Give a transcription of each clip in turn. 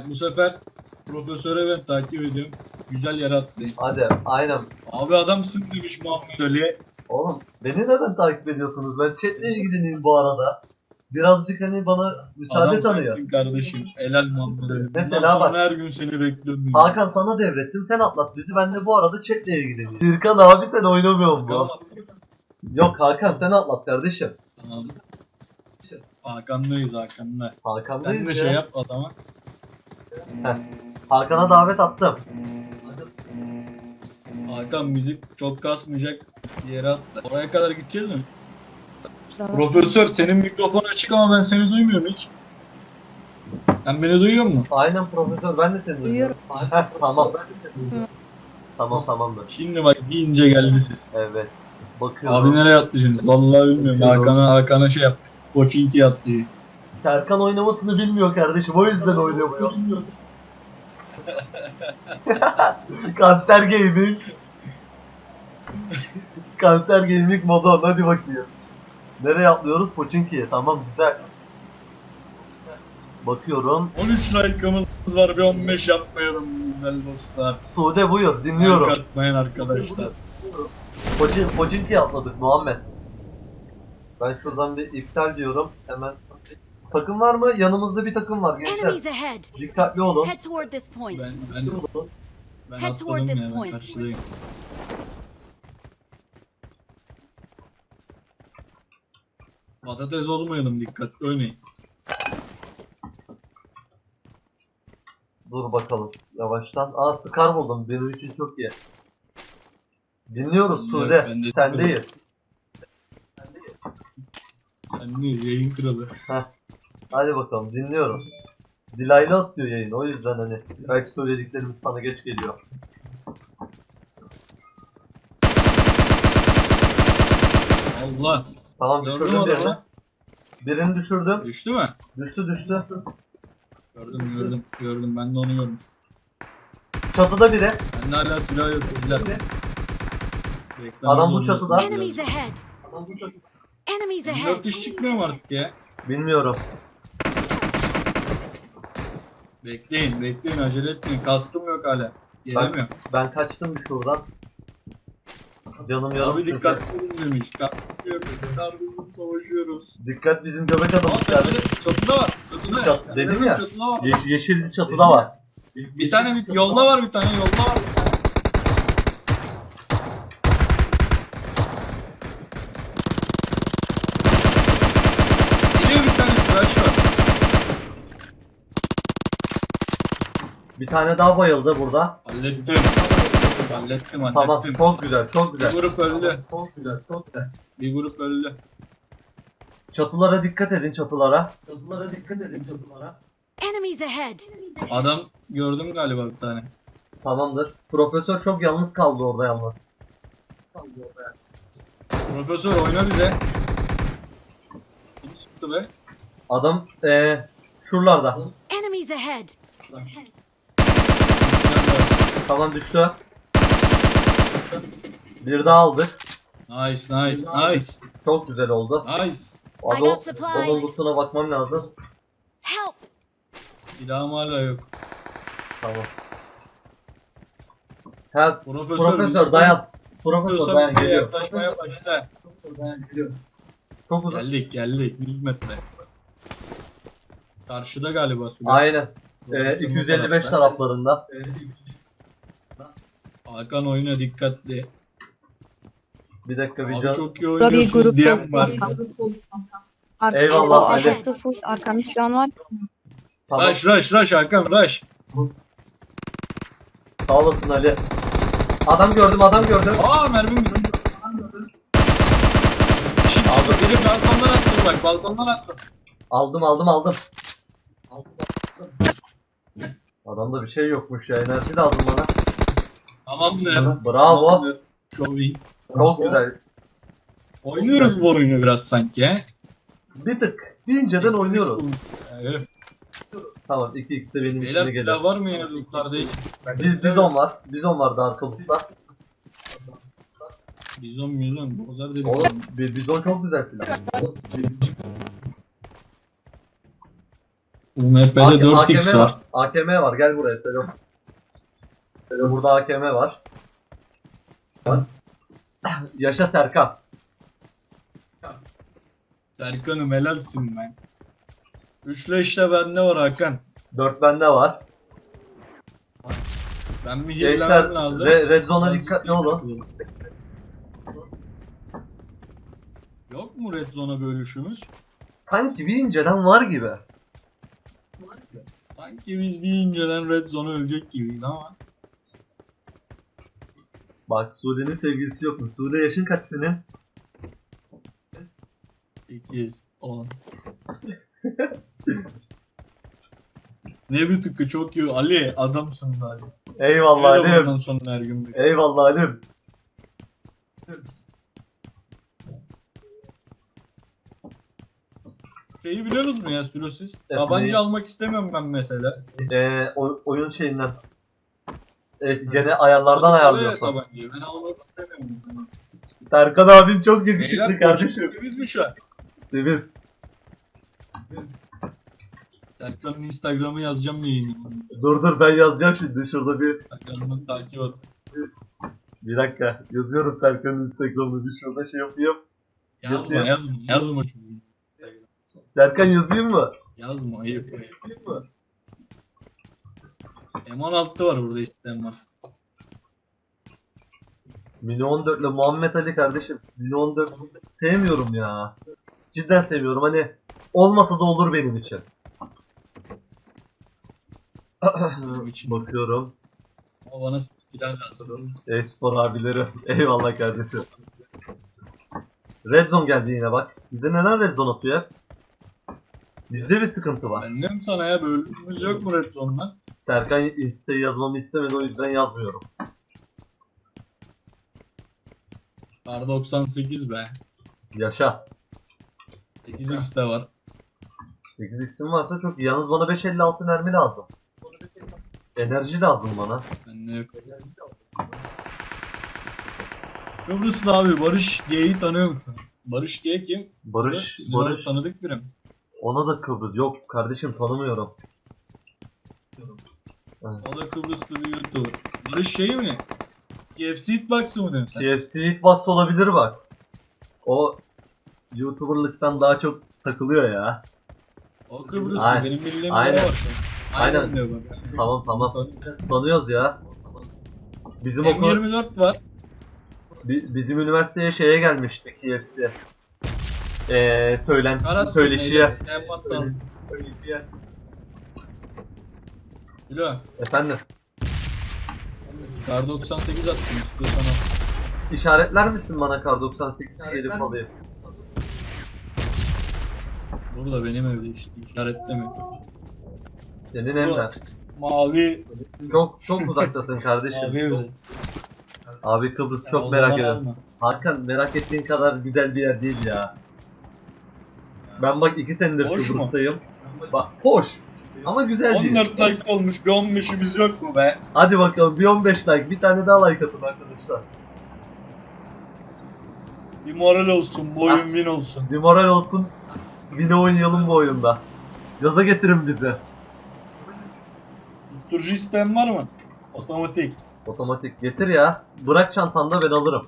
Bak bu sefer profesöre ben takip ediyorum. Güzel atlayın. Hadi aynen. Abi adamsın demiş Muhammed Ali'ye. Oğlum beni neden takip ediyorsunuz? Ben chatle ilgileneyim bu arada. Birazcık hani bana müsaade Adam tanıyor. sensin kardeşim. Helal Muhammed Ali. Mesela sonra bak. her gün seni bekliyorum. Hakan sana devrettim sen atlat bizi ben de bu arada chatle ilgileniyorum. Dirkan abi sen oynamıyor mu? Tamam. Yok Hakan sen atlat kardeşim. Tamam. Hakan'dayız Hakan'la. Hakan'dayız Sen de şey yap adama. Hakan'a davet attım. Hakan müzik çok kasmayacak yere atla. Oraya kadar gideceğiz mi? Profesör senin mikrofon açık ama ben seni duymuyorum hiç. Sen beni duyuyor musun? Aynen profesör ben de seni duyuyorum. Heh, tamam. Tamam tamamdır. Şimdi bak bir ince geldi ses. Evet. Bakıyorum. Abi nereye atlayacaksınız? Vallahi bilmiyorum. Hakan'a Hakan'a şey yaptık. Koçinki atlıyor. Serkan oynamasını bilmiyor kardeşim o yüzden oynamıyor. Kanser Gaming. Kanser Gaming modu hadi bakayım. Nereye atlıyoruz? Pochinki'ye. Tamam güzel. Bakıyorum. 13 like'ımız var bir 15 yapmayalım güzel dostlar. Sude buyur dinliyorum. Like atmayın arkadaşlar. Pochin, Pochinki'ye atladık Muhammed. Ben şuradan bir iptal diyorum. Hemen. Takım var mı? Yanımızda bir takım var gençler. Ahead. Dikkatli olun. Head toward this point. Ben ben ben Head toward atladım this ya ben point. karşıdayım. Patates olmayalım dikkatli oynayın. Dur bakalım. Yavaştan. Aa Scar buldum. Benim için çok iyi. Dinliyoruz Yok, Sude. ben de- Sendeyiz. Sen neyiz yayın kralı. Hadi bakalım dinliyorum. Dilaylı atıyor yayın. O yüzden hani belki söylediklerimiz sana geç geliyor. Allah. Tamam Gördün düşürdüm birini. adamı? Birini düşürdüm. Düştü mü? Düştü düştü. Gördüm gördüm gördüm ben de onu görmüş. Çatıda biri. Bende hala silah yok. Reklam Adam bu çatıda. biraz. Enemies ahead. Enemies ahead. 4 iş çıkmıyor mu artık ya? Bilmiyorum. Bekleyin bekleyin acele etmeyin kaskım yok hala. Gelemiyorum. Ben kaçtım bir şuradan. Canım yarım Abi çünkü. dikkatli olun demiş. Savaşıyoruz. Dikkat bizim göbek adamız yani. çatıda var. Çatıda. Çat- dedim ya. Çatıda var. Yeş- yeşil bir çatıda var. Bir tane bir yolda var bir tane yolda var. Geliyor bir tane slash var. Bir tane daha bayıldı burada. Hallettim. Hallettim hallettim. Tamam çok güzel çok Bir güzel. grup öldü. Çok güzel çok güzel. Bir grup öldü. Çatılara dikkat edin çatılara. Çatılara dikkat edin çatılara. Enemies ahead. Adam gördüm galiba bir tane. Tamamdır. Profesör çok yalnız kaldı orada yalnız. Profesör oyna bize. Kim sıktı be? Adam eee şuralarda. Enemies ahead. Tamam düştü. Bir daha aldık. Nice nice nice. Çok güzel oldu. Nice. Abi I o- got supplies. bakmam lazım. Help. Silahım hala yok. Tamam. Ha, Profesör, profesör bizi- dayan. Profesör Profesör dayan bize geliyor. yaklaşmaya başla. Çok uzak. Geldik geldik 100 metre. Karşıda galiba Süleyman. Aynen. Ee, Profesörün o 255 tarafta. Taraflarında. Hakan oyuna dikkatli. Bir dakika bir Abi can. çok iyi bir oynuyorsunuz grup diyen var. Ar- Eyvallah, Ali. sıfır arkamız şu an var. Tamam. Rush rush rush Hakan rush. Sağ olasın Ali. Adam gördüm adam gördüm. Aa mermim bitti. Şimdi biri balkondan attı bak balkondan attı. Aldım aldım aldım. Adamda bir şey yokmuş ya. Enerji lazım bana. Tamamdır. Bravo. Tamamdır. Çok iyi. Çok güzel. Oynuyoruz bu oyunu biraz sanki. Bir tık. Bir inceden oynuyoruz. Evet. Tamam 2x de benim Beyler silah gelir. var mı ya lootlarda hiç? Biz bizon var. Bizon vardı arkamızda. Bizon bizon. Bozar dedik. Oğlum bir bizon çok güzel silah. UMP'de AK- 4x AKM var. AKM var. Gel buraya Selo. Selo burada AKM var. Yaşa Serkan. Serkan'ım helalsin ben. Üçle işte bende var Hakan. 4 bende var. Ben bir Gençler hillemem lazım. Re- Red Zone'a Biraz dikkatli şey olun. yapalım. Yok mu Red Zone'a bölüşümüz? Sanki bir inceden var gibi. Sanki biz bir inceden Red Zone'a ölecek gibiyiz ama. Bak Sude'nin sevgilisi yok mu? Sude yaşın kaç senin? 8, 10. ne bir tıkkı çok iyi. Ali adamsın be Ali. Eyvallah Öyle Halim. bundan sonra her gün bir. Eyvallah Halim. Şeyi biliyorsunuz mu ya Sürosiz? Evet, Tabanca neyi? almak istemiyorum ben mesela. Ee, o- oyun şeyinden. Ee, gene ayarlardan ayarlıyorsun. Tabancayı. Ben almak istemiyorum. Serkan abim çok yakışıklı Beyler kardeşim. Biz mi şu an? Temiz. Serkan'ın Instagram'ı yazacağım yayını. Dur dur ben yazacağım şimdi şurada bir Serkan'ın takip et. bir dakika yazıyorum Serkan'ın Instagram'ını bir şurada şey yapayım. Yazma yazma yazma çocuğum. Serkan yazayım mı? Yazma ayıp. M16 var burada isteyen varsa. Mini 14 ile Muhammed Ali kardeşim. Mini 14 sevmiyorum ya. Cidden sevmiyorum hani olmasa da olur benim için. İçin. Bakıyorum. Ama bana silah lazım. E-spor abileri. Eyvallah kardeşim. Red Zone geldi yine bak. Bize neden Red Zone atıyor? Bizde bir sıkıntı var. Ben diyorum sana ya bölümümüz yok mu Red Zone'dan? Serkan Insta'yı yazmamı istemedi o yüzden yazmıyorum. Kar 98 be. Yaşa. 8x de var. 8x'im varsa çok iyi. Yalnız bana 556 mermi lazım. Enerji lazım bana. Bende yok. Kıbrıslı abi Barış G'yi tanıyor musun? Barış G kim? Barış, orada Barış. tanıdık biri mi? Ona da Kıbrıs. Yok kardeşim tanımıyorum. O da Kıbrıslı bir YouTuber. Barış şey mi? KFC Hitbox'ı mı diyorsun sen? KFC Hitbox olabilir bak. O YouTuber'lıktan daha çok takılıyor ya. O Kıbrıslı. Aynen. Benim bildiğim Aynen. Aynen. Aynen. Aynen. diyor bak. Tamam tamam. Tanıyoruz ya. Bizim okul, M24 var. bi- bizim üniversiteye şeye gelmişti KFC. Ee, söylen, Karat söyleşiye. Alsın. Bilo. Efendim, Kar 98 attım istiyorsan al. işaretler misin bana kar 98 gelip alayım? Burada benim evde işte işaretleme. Senin evden. Mavi. Çok çok uzaktasın kardeşim. Mavi evde. Abi Kıbrıs çok o merak zaman ediyorum. alma. Hakan merak ettiğin kadar güzel bir yer değil ya. Ben bak iki senedir Hoş mu? Kıbrıs'tayım. Bak hoş. Ama güzel değil. 14 like olmuş bir 15'imiz yok mu be? Hadi bakalım bir 15 like. Bir tane daha like atın arkadaşlar. Bir moral olsun, bu oyun win olsun. Bir moral olsun. Yine oynayalım bu oyunda. Yaza getirin bizi. Susturucu isteyen var mı? Otomatik. Otomatik getir ya. Bırak çantanda ben alırım.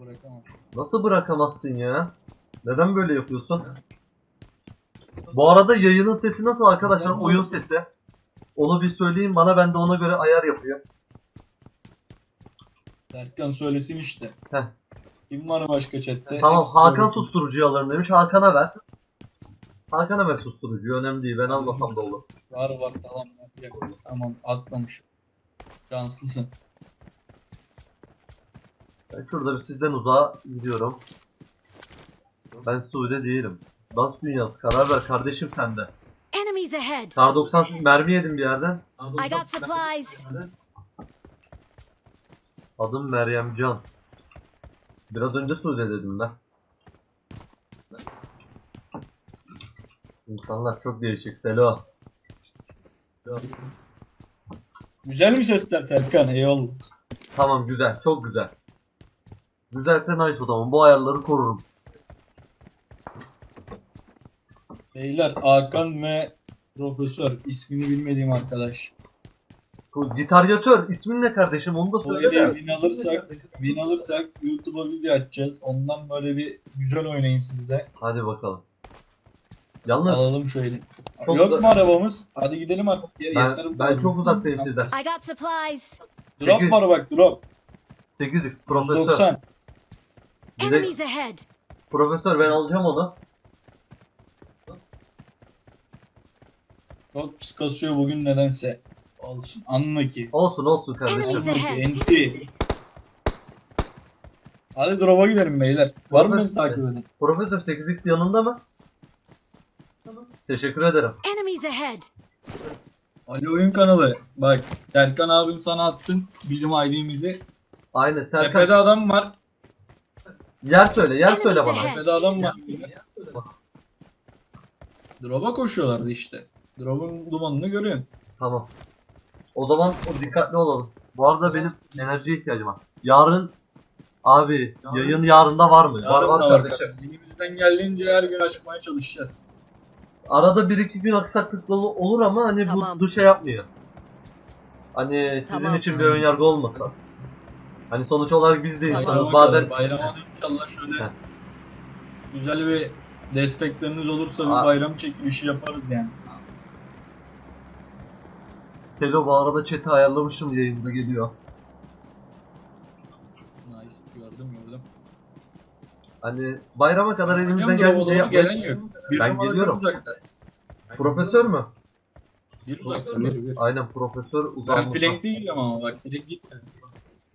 Bırakamam. Nasıl bırakamazsın ya? Neden böyle yapıyorsun? Bu arada yayının sesi nasıl arkadaşlar? Oyun sesi. Onu bir söyleyin bana ben de ona göre ayar yapayım. Serkan söylesin işte. Heh. Kim var başka chatte? Tamam Hepsi Hakan söylesin. susturucuyu alırım demiş. Hakan'a ver. Hakan'a ver susturucuyu. Önemli değil. Ben almasam da olur. Var var tamam. Tamam atlamış. Şanslısın. Ben şurada bir sizden uzağa gidiyorum. Ben Suudi değilim. Dans dünyası. Karar ver kardeşim sende. Enemies ahead! Kar 90 mermi yedim bir yerden. I got supplies! Adım Meryem Can. Biraz önce Suudi dedim ben. İnsanlar çok değişik. Selo. Güzel mi sesler Serkan? Eyvallah. Tamam güzel. Çok güzel. Güzelse nice o zaman. Bu ayarları korurum. Beyler Hakan ve Profesör ismini bilmediğim arkadaş. Bu Gitaryatör ismin ne kardeşim onu da söyle eli de. win alırsak, win alırsak YouTube'a video açacağız. Ondan böyle bir güzel oynayın siz de. Hadi bakalım. Yalnız Alalım eli. Çok Yok da- mu arabamız? Hadi gidelim artık. Ya, ben, ben çok uzaktayım sizden. I got supplies. Drop Sekiz- var bak drop. 8x profesör. 90. Bir de Enemies ahead. profesör ben alacağım onu. Çok pis kasıyor bugün nedense. Olsun. Anla ki. Olsun olsun kardeşim. Enemies Anla ki. ahead. Enti. Hadi drop'a gidelim beyler. Var mı beni takip edin? Profesör 8x yanında mı? Teşekkür ederim. Enemies ahead. Ali Oyun kanalı. Bak Serkan abin sana atsın bizim ID'mizi. Aynen Serkan. Tepede adam var. Yer söyle, yer söyle bana. Tepede adam var. Drop'a koşuyorlardı işte. Drop'un dumanını görüyorsun. Tamam. O zaman o dikkatli olalım. Bu arada benim enerjiye ihtiyacım var. Yarın abi yayın yarında var mı? var Yarın var var kardeşim. kardeşim. Elimizden geldiğince her gün açmaya çalışacağız. Arada bir iki gün aksaklıklı ol- olur ama hani Tamam. bu bu şey yapmıyor. Hani sizin Tamam. için bir önyargı olmasın. Hani sonuç olarak biz de Tamam. insanız. Bayrama Bazen kadar, bayrama inşallah şöyle Heh. güzel bir destekleriniz olursa bir bayram çekilişi yaparız yani. Selo bu arada chat'i ayarlamışım yayında geliyor. Nice gördüm gördüm. Hani bayrama kadar elimizden gelen yok. Bir Ben geliyorum. Profesör mü? Bir uzakta bir bir. Aynen profesör Ben uzanmışlar. flankte gidiyorum ama bak direkt gitme.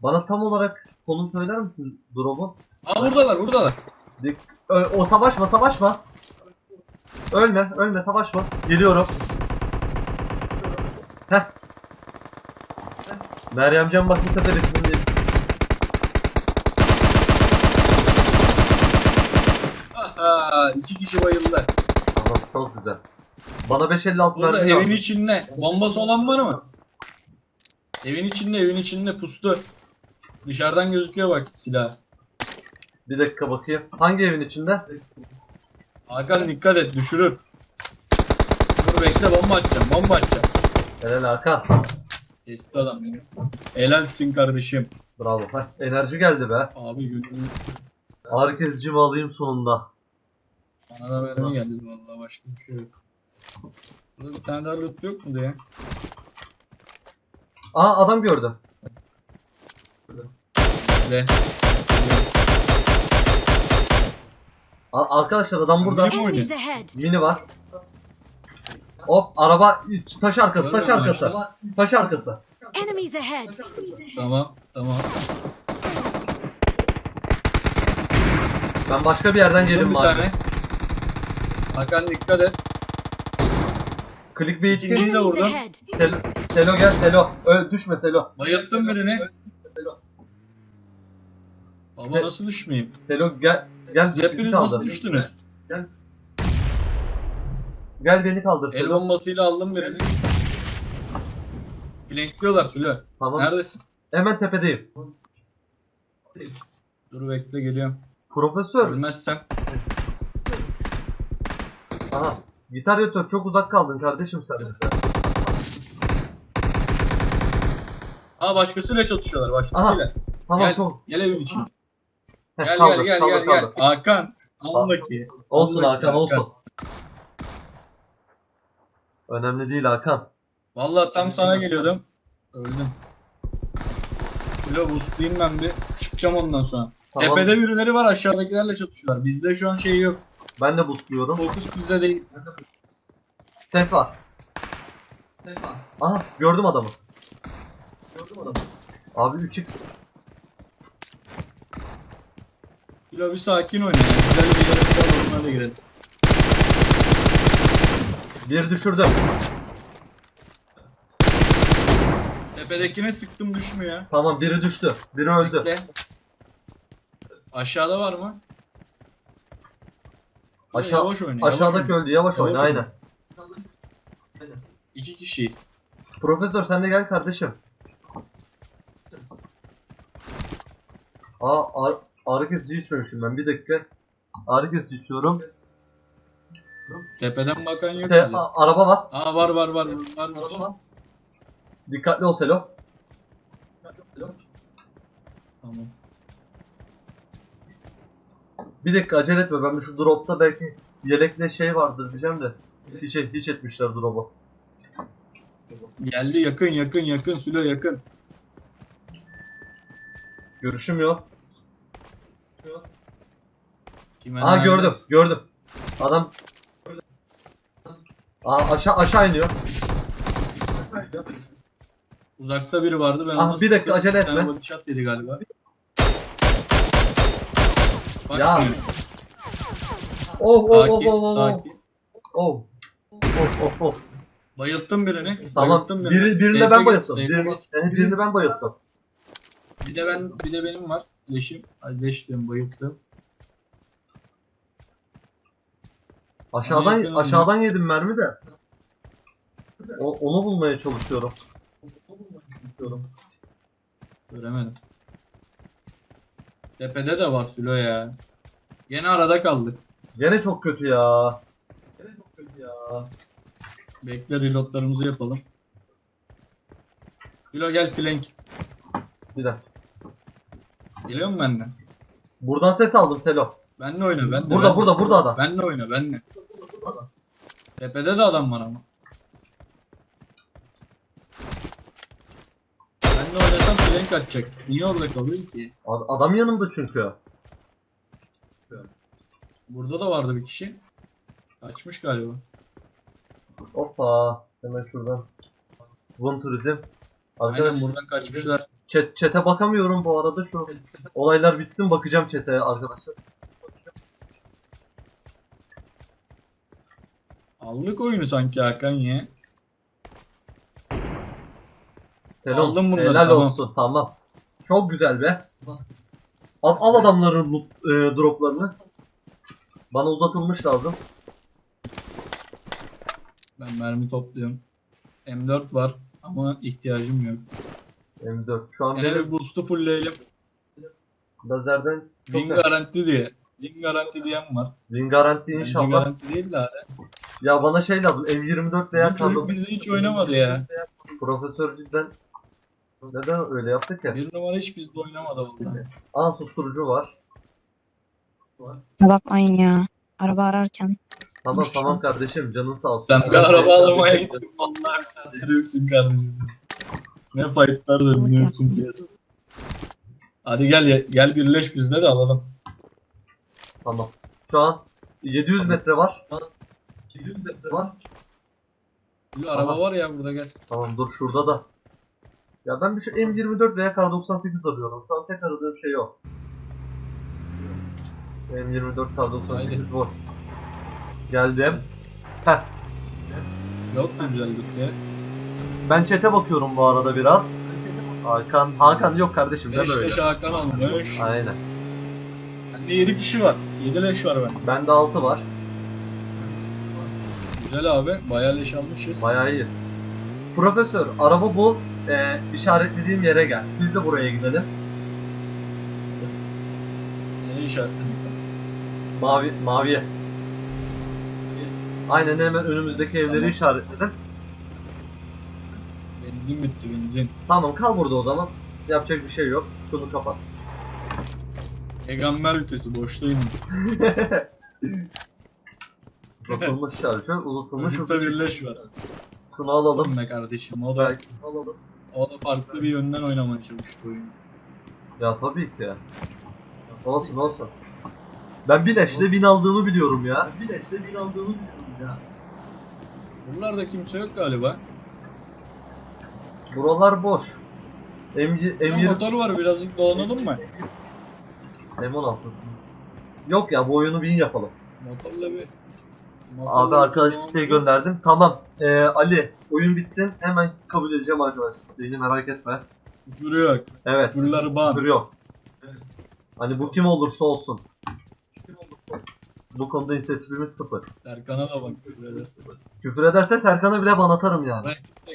Bana tam olarak konum söyler misin drop'u? Aa buradalar buradalar. Ö- o savaşma savaşma. Ölme ölme savaşma. Geliyorum. Heh. Meryemcan bak bu sefer ismini. Aha iki kişi bayıldılar. Tamam çok güzel. Bana 556 Burada mermi evin içinde bombası olan var mı? Evin içinde evin içinde pustu. Dışarıdan gözüküyor bak silah. Bir dakika bakayım. Hangi evin içinde? Hakan dikkat et düşürür. Dur bekle bomba atacağım bomba atacağım. Helal Hakan. Kesti adam beni. Helalsin kardeşim. Bravo. Heh, enerji geldi be. Abi gönlüm Ağrı kesicimi alayım sonunda. bana da mermi geldi vallahi başka bir şey yok. Burada bir tane daha loot yok mu diye. Aa adam gördüm. Bekle. A- arkadaşlar adam burada. Enemies ahead. Mini var. Hop araba taş arkası taş arkası. Taş arkası. Enemies ahead. Tamam tamam. Ben başka bir yerden gelirim bir abi. tane. Hakan dikkat et. İki. de Enemies vurdum. ahead. Selo, Selo gel Selo. Öl, düşme Selo. Bayılttım birini. Baba Ne? nasıl düşmeyeyim? Selo gel. Gel Siz hepiniz nasıl düştünüz? Gel beni kaldır El bombasıyla aldım birini. Flankliyorlar Sülo. Tamam. Neredesin? Hemen tepedeyim. Dur bekle geliyorum. Profesör. Ölmezsem. Aha. Gitar yatıyor. Çok uzak kaldın kardeşim sen. Aa başkasıyla çatışıyorlar başkasıyla. Tamam Gel. çok. Gel evin içine. Heh, Gel kaldır, gel gel kaldır, gel kaldır. gel. Hakan. Anla ki. Olsun Hakan olsun. Önemli değil Hakan. Vallahi tam sana geliyordum. Öldüm. Sülo boostlayayım ben bir. Çıkacağım ondan sonra. Tamam. Tepede birileri var aşağıdakilerle çatışıyorlar. Bizde şu an şey yok. Ben de boostluyorum. Fokus bizde değil. Ses var. Aha gördüm adamı. Gördüm adamı. Abi 3x. Sülo bir sakin oyna ya. Güzel bir yarışma da girelim. Bir düşürdüm. Tepedekine sıktım düşmüyor. Tamam biri düştü. Biri öldü. Bekle. Aşağıda var mı? Aşağı, yavaş oyna. yavaş aşağıdaki oyna. öldü. Yavaş Yavaş oyna oyna. aynen. İki kişiyiz. Profesör sen de gel kardeşim. Aa ağrı, ağrı kesici içmemişim ben. Bir dakika. Ağrı kesici içiyorum. Tepeden bakan yok Se- bize. a- araba var. Aa var var var var var. Dikkatli ol Selo. Tamam. Bir dakika acele etme ben bir şu dropta belki yelekle şey vardır diyeceğim de. Hiç, hiç etmişler drop'u. Geldi yakın yakın yakın Sülo yakın. Görüşüm yok. Kime Aa nerede? gördüm gördüm. Adam Aa, aşağı aşağı iniyor. Uzakta biri vardı ben Ah, ona bir dakika, acele etme. body shot dedi galiba. Bak Ya. Oh oh oh Sakin, oh oh. sakin. Oh. Oh oh oh. Bayılttım birini. Tamam. Bayılttım birini. Biri, birini de Safe'e ben geç, bayılttım. safe'e Birini, yani birini ben bayılttım. Bir de ben bir de benim var. Leşim. Ay leş diyorum bayılttım. Aşağıdan aşağıdan yedim mermi de. O, onu bulmaya çalışıyorum. Göremedim. Tepede de var Sülo ya. Gene arada kaldık. Gene çok kötü ya. Gene çok kötü ya. Bekle reloadlarımızı yapalım. Sülo gel flank. Bir dakika. Geliyor musun benden? Buradan ses aldım Selo. Benle oyna ben de. Burada ben de. burada burada adam. Benle oyna benle. Tepede de adam var ama. Benle oynasam flank atacak. Niye orada kalıyor ki? Ad- Adam yanımda çünkü. Burada da vardı bir kişi. Kaçmış galiba. Hoppa. Hemen şuradan. Vun turizm. Aynen Arkadaşlar buradan kaçmışlar. chat, chat'e bakamıyorum bu arada şu olaylar bitsin bakacağım chat'e arkadaşlar. Aldık oyunu sanki Hakan ya. Selam. Aldım bunları, Helal tamam. olsun tamam. Çok güzel be. Al, al adamların loot, e, droplarını. Bana uzatılmış lazım. Ben mermi topluyorum. M4 var ama ihtiyacım yok. M4. Şu an Yine benim bir boost'u fullleyelim. lazerden çok Win garanti diye. Win garanti diyen var. Win garanti Bence inşallah. garanti değil de hala. Ya bana şey lazım. M24 veya Bizim çocuk bizde hiç oynamadı ya. Profesör cidden neden öyle yaptı ki? Bir numara hiç bizde oynamadı vallahi. Aa susturucu var. Bakmayın ya. Araba ararken. Tamam tamam kardeşim canın sağ olsun. Sen bir araba alamaya gittin. Vallahi bir sen yoksun kardeşim. Ne fightlar da biliyorsun diye. Hadi gel gel birleş bizde de alalım. Tamam. Şu an 700 metre var. 700 metre var. Bir araba var ya burada gel. Tamam dur şurada da. Ya ben bir şu M24 veya Kar 98 arıyorum. Şu an tek aradığım şey o. M24 Kar 98 var. Geldim. Heh. Yok mu güzellikle? Ben chat'e bakıyorum bu arada biraz. Hakan, Hakan yok kardeşim deme 5 öyle. leş Hakan almış. Aynen. Bende 7 kişi var. 7 leş var ben. Bende 6 var. Güzel abi. Bayağı leş almışız. Bayağı iyi. Profesör, araba bul. Ee, işaretlediğim yere gel. Biz de buraya gidelim. Ne işaretledin sen? Mavi, maviye. Aynen hemen önümüzdeki Tamam. evleri işaretledim. Benzin bitti benzin. Tamam kal burada o zaman. Yapacak bir şey yok. Şunu kapat. Peygamber vitesi boştayım. Uzatılmış şarjör, uzatılmış Çocukta bir leş var. Şunu alalım. Be kardeşim. O da, Belki alalım. o da farklı bir yönden oynamaya çalıştı oyunu. Ya tabii ki ya. Olsun olsun. Ben bir neşle bin aldığımı biliyorum ya. Bir neşle bin aldığımı biliyorum ya. Buralarda kimse yok galiba. Buralar boş. Bir M20 motor var birazcık dolanalım mı? M16. Yok ya bu oyunu bin yapalım. Motorla bir... Abi arkadaş bir- isteği gönderdim. Tamam. Ee, Ali oyun bitsin hemen kabul edeceğim arkadaş isteğini merak etme. Küfür yok. Evet. Küfürler ban. Küfür yok. Hani bu kim olursa olsun. Bu konuda inisiyatifimiz sıfır. Serkan'a da bak küfür ederse. Küfür ederse Serkan'a bile ban atarım yani.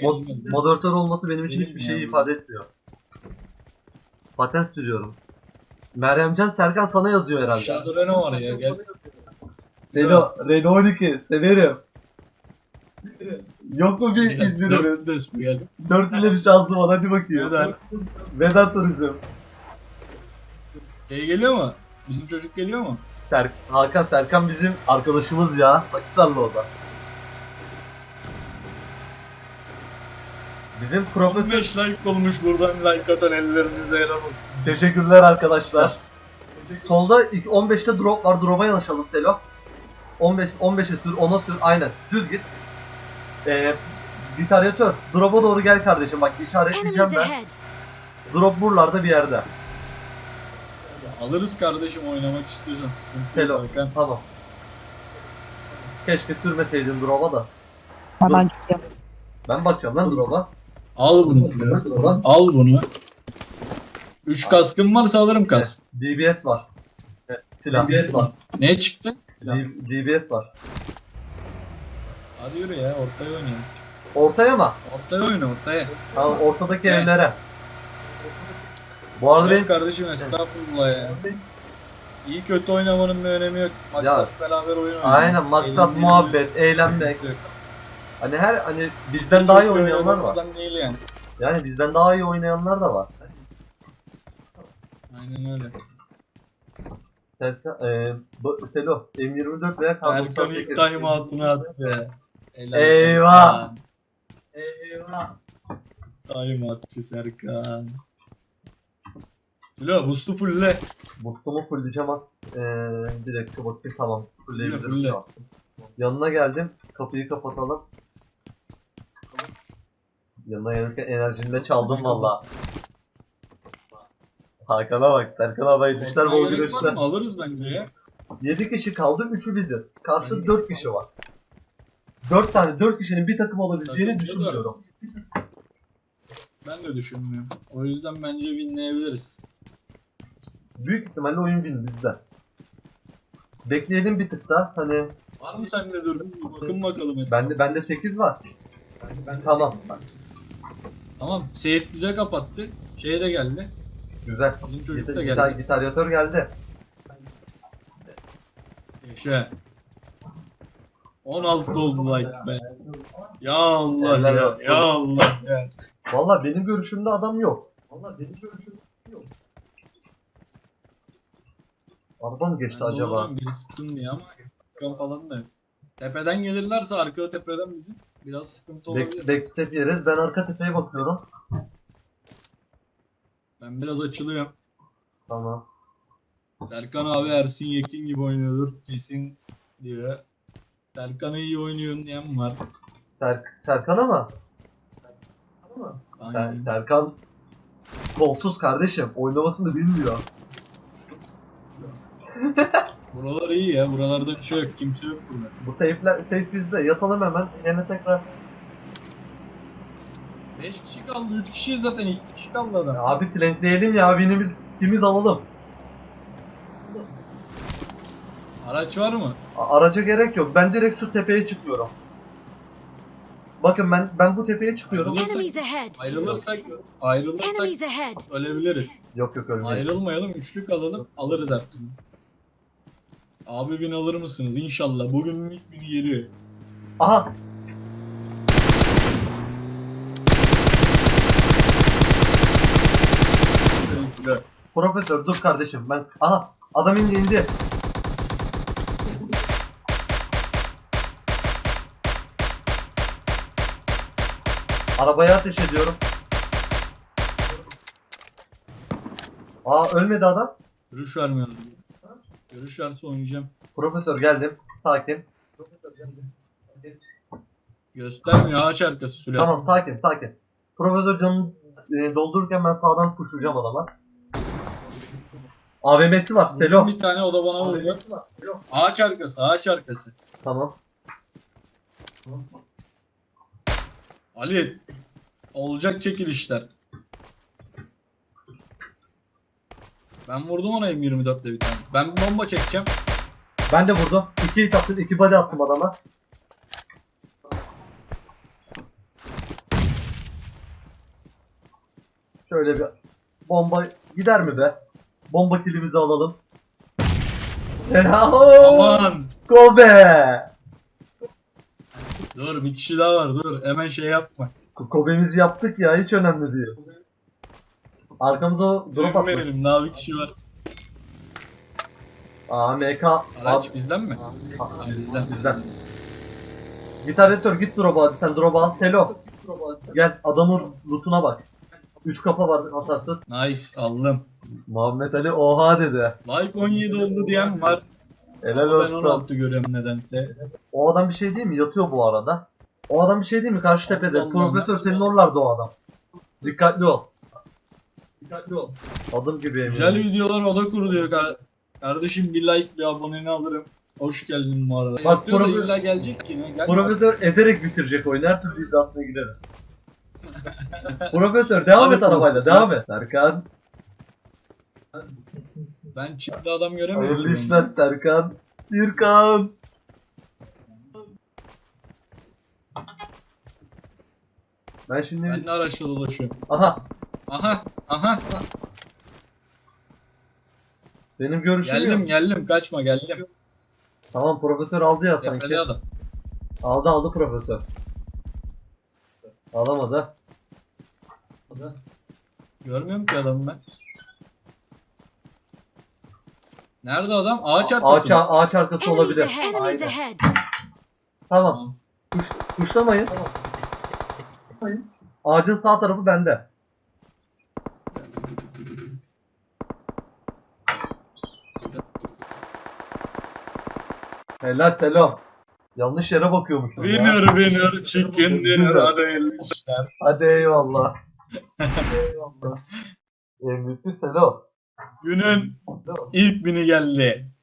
Mod- moderatör olması benim için Benim hiçbir şey yani. ifade etmiyor. Patent sürüyorum. Meryemcan Serkan sana yazıyor herhalde. Aşağıda Renault var ya gel. Selo, Renault 12 severim. Yok mu bir İzmir'imiz? Dört bu. Dört ile bir şansım var hadi bakayım. Neden? Vedat Turizm. Şey geliyor mu? Bizim çocuk geliyor mu? Ser Hakan Serkan bizim arkadaşımız ya. Akisarlı o da. Bizim profesör 15 like olmuş buradan like atan ellerinize helal olsun. Teşekkürler arkadaşlar. Solda ilk 15'te drop var. Drop'a yanaşalım Selo. 15 15'e sür, 10'a sür. Aynen. Düz git. Ee, bitaryatör. Drop'a doğru gel kardeşim. Bak işaretleyeceğim ben. Drop buralarda bir yerde. Alırız kardeşim oynamak istiyorsan sıkıntı Selo. yok. Hakan. Tamam. Keşke sürmeseydin drop'a da. Valla gidiyor. Ben bakacağım lan drop'a. Al bunu. Al bunu. 3 kaskın varsa alırım kask. DBS var. Evet, silah. DBS var. Ne çıktı? DBS var. Hadi yürü ya ortaya oynayalım. Ortaya mı? Ortaya oyna ortaya. Tamam ortadaki Evet. evlere. Bu arada Benim benim kardeşim estağfurullah ya. İyi kötü oynamanın bir önemi yok. Maksat beraber oyun oynamak. aynen maksat Eğlenceli muhabbet, eğlenmek. bir- Hani her hani bizden daha iyi Çok oynayanlar var. değil yani. Yani bizden daha iyi oynayanlar da var. Aynen öyle. Serkan, bu- Selo, M24 veya Erkan ilk K98. time out'unu attı be. Helal Eyvah. Serkan. Eyvah. Time outçu Serkan. Bilo boost'u fulle. Boost'umu fullleyeceğim az. Eee bir dakika bakayım tamam. Fullleyebilirim Fulle, şu an. Yanına geldim. Kapıyı kapatalım. Yanına gelirken enerjini de çaldım valla. Hakan'a bak. Serkan havayı düşler bol mı? Alırız bence ya. 7 kişi kaldı, 3'ü biziz. Karşı 4 kişi var. 4 tane, 4 kişinin bir takım olabileceğini Takımda düşünmüyorum. Ben de düşünmüyorum. O yüzden bence winleyebiliriz. Büyük ihtimalle oyun win bizde. Bekleyelim bir tık daha. Hani Var mı sende? Bir bakın bakalım. etrafa. bende bende 8 var. Tamam. Tamam. Seyit bize kapattı. Şey de geldi. Güzel. Bizim çocuk da gitar, geldi. gitaryatör geldi. Yaşa. 16 oldu like be. Ya Allah ya. Ya Allah ya. Valla benim görüşümde adam yok. Valla benim görüşümde yok. Araba mı geçti de acaba? oradan Birisi kim diye ama kan falan da yok. Tepeden gelirlerse arka tepeden bizim biraz sıkıntı olabilir. Back, backstep yeriz. Ben arka tepeye bakıyorum. Ben biraz açılıyorum. Tamam. Serkan abi Ersin Yekin gibi oynuyordur kesin diyor. Serkan'ı iyi oynuyorsun diyen var. Ser, Serkan ama. Ser, Aynen. Serkan kolsuz kardeşim. Oynamasını bilmiyor. Buralar iyi ya. Buralarda bir şey yok. Kimse yok burada. Bu safe'ler, safe bizde. Yatalım hemen. Yine tekrar. 5 kişi kaldı. 3 kişi zaten. 2 kişi kaldı adam. Abi flankleyelim ya. Winimiz, timiz alalım. Araç var mı? A- Araca gerek yok. Ben direkt şu tepeye çıkıyorum. Bakın ben ben bu tepeye çıkıyorum. Ayrılırsak, Enemies ahead. ayrılırsak, ayrılırsak ahead. ölebiliriz. Yok yok ölmeyin. Ayrılmayalım. Üçlük alalım. Alırız türlü. Abi bin alır mısınız? İnşallah. Bugün ilk günü geliyor. Aha profesör dur kardeşim ben. Aha adam indi indi. Arabaya ateş ediyorum. Aa ölmedi adam. Görüş vermiyorlar. Görüş verse oynayacağım. Profesör geldim. Sakin. Göstermiyor ağaç arkası Süleyman. Tamam sakin sakin. Profesör canını e, doldururken ben sağdan kuşlayacağım adama. AVM'si var. Selo. Bir tane o da bana vurdu. Ağaç arkası, ağaç arkası. Tamam. Ali, olacak çekilişler. Ben vurdum ona M24'le bir tane. Ben bir bomba çekeceğim. Ben de vurdum. İki hit attım. iki body attım adama. Şöyle bir bomba gider mi be? Bomba kilimizi alalım. Selam. Aman. Kobe. Dur bir kişi daha var dur. Hemen şey yapma. Ko- Kobe'mizi yaptık ya hiç önemli değil. Arkamıza drop atma. Verelim daha bir kişi var. AMK. Araç bizden mi? Aa, Bizden. Bizden. Gitaretör git drop'a hadi sen drop'a al. Selo. Gel adamın lootuna bak. 3 kafa var hasarsız. Nice aldım. Muhammed Ali oha dedi. Like 17 oldu diyen var. Helal Ama ben olsun. 16 görüyorum nedense. O adam bir şey değil mi? Yatıyor bu arada. O adam bir şey değil mi? Karşı tepede. Allah Profesör Allah. senin oralarda o adam. Dikkatli ol. Dikkatli ol. Adım gibi eminim. Güzel videolar oda kuruluyor. Kar- Kardeşim bir like bir aboneni alırım. Hoş geldin bu arada. Bak, Yapıyor da illa gelecek ki. Gel. Profesör ezerek bitirecek oyunu. Her türlü iddiasına giderim. Profesör devam et arabayla. Devam et. Serkan. Ben çiftli adam göremiyorum. Hayırlı ki işler Serkan. Birkan. Ben şimdi... Ben de araçla dolaşıyorum. Aha. Aha. Aha. Benim görüşüm Geldim yok. geldim. Kaçma geldim. Tamam profesör aldı ya sanki. Tepede adam. Aldı aldı profesör. Alamadı. Görmüyorum ki adamı ben. Nerede adam? Ağaç Ağaç, arkası mı? ağaç arkası Enemies olabilir. ahead. Enemies Aynen. ahead. Tamam. Kuş, kuşlamayın. Ağacın sağ tarafı bende. Helal selam. Yanlış yere bakıyormuşum ya. Winner winner chicken dinner. Hadi hayırlı işler. Hadi eyvallah. Eyvallah. MVP Selo. Günün ilk bini geldi.